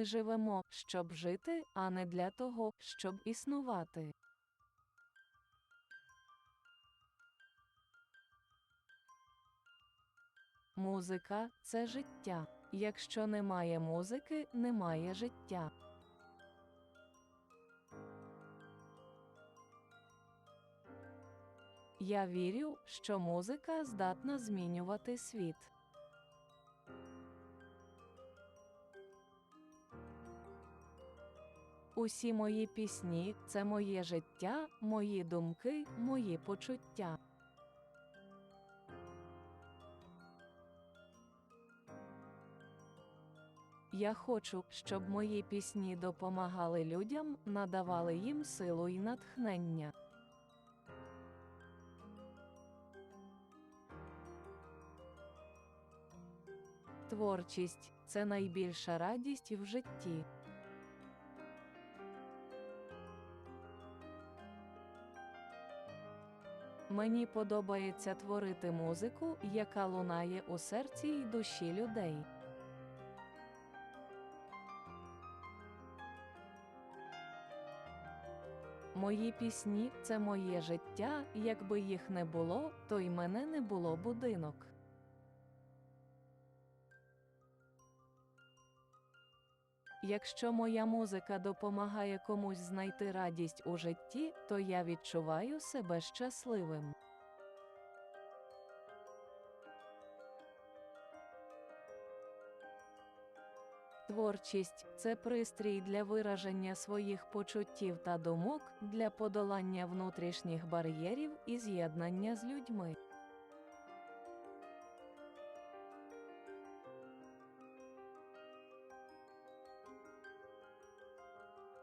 ми живемо, щоб жити, а не для того, щоб існувати. Музика це життя. Якщо немає музики, немає життя. Я вірю, що музика здатна змінювати світ. Усі мої пісні це моє життя, мої думки, мої почуття. Я хочу, щоб мої пісні допомагали людям, надавали їм силу і натхнення. Творчість це найбільша радість в житті. Мені подобається творити музику, яка лунає у серці й душі людей. Мої пісні це моє життя, якби їх не було, то й мене не було будинок. Якщо моя музика допомагає комусь знайти радість у житті, то я відчуваю себе щасливим. Творчість це пристрій для вираження своїх почуттів та думок, для подолання внутрішніх бар'єрів і з'єднання з людьми.